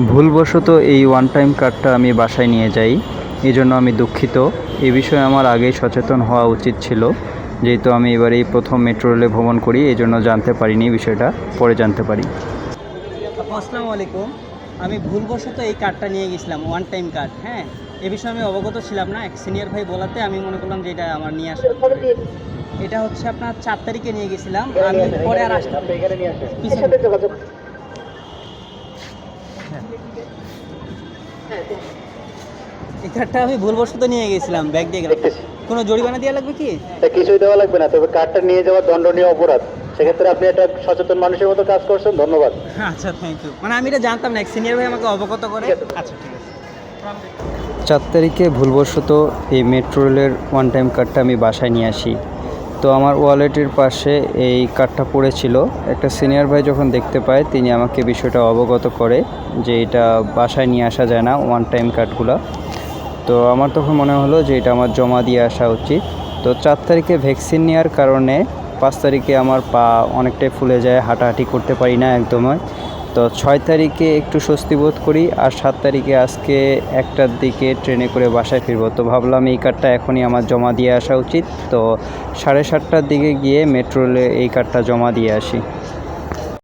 ভুলবশত এই one time কার্ডটা আমি বাসায় নিয়ে যাই এই জন্য আমি দুঃখিত। এ বিষয়ে আমার আগেই সচেতন হওয়া উচিত ছিল যেহেতু আমি এবার এই প্রথম মেট্রো রেলে ভ্রমণ করি এই জন্য জানতে পারিনি বিষয়টা পরে জানতে পারি। আসসালামু আলাইকুম। আমি ভুলবশত এই কার্ডটা নিয়ে গেছিলাম ওয়ান টাইম কার্ড হ্যাঁ? এ বিষয়ে আমি অবগত ছিলাম না এক সিনিয়র ভাই বলাতে আমি মনে করলাম যে এটা আমার নিয়ে আসা এটা হচ্ছে আপনার চার তারিখে নিয়ে গেছিলাম আমি পরে আর আসতে পিছনে- এই কার্ডটা আমি ভুলবশত নিয়ে গেছিলাম ব্যাগ দিয়ে গেলাম। কোনো জরিমানা দেওয়া লাগবে কি? তা কিছুই দেওয়া লাগবে না তবে কার্ডটা নিয়ে যাওয়া দণ্ডনীয় অপরাধ। সেক্ষেত্রে আপনি একটা সচেতন মানুষের মতো কাজ করছেন ধন্যবাদ। আচ্ছা থ্যাংক ইউ মানে আমি এটা জানতাম না সিনিয়র ভাই আমাকে অবগত করে। আচ্ছা ঠিক আছে। চার তারিখে ভুলবশত এই মেট্রো রেলের ওয়ান টাইম কার্ডটা আমি বাসায় নিয়ে আসি। তো আমার ওয়ালেটের পাশে এই কার্ডটা পড়েছিল। একটা সিনিয়র ভাই যখন দেখতে পায়, তিনি আমাকে বিষয়টা অবগত করে যে এটা বাসায় নিয়ে আসা যায় না ওয়ান টাইম কার্ডগুলো। তো আমার তখন মনে হলো যে এটা আমার জমা দিয়ে আসা উচিত। তো চার তারিখে ভ্যাকসিন নেওয়ার কারণে পাঁচ তারিখে আমার পা অনেকটাই ফুলে যায়, হাঁটাহাঁটি করতে পারি না একদমই তো ছয় তারিখে একটু স্বস্তি বোধ করি আর সাত তারিখে আজকে একটার দিকে ট্রেনে করে বাসায় ফিরবো। তো ভাবলাম এই কার্ডটা এখনই আমার জমা দিয়ে আসা উচিত। তো সাড়ে সাতটার দিকে গিয়ে মেট্রোলে এই কার্ডটা জমা দিয়ে আসি।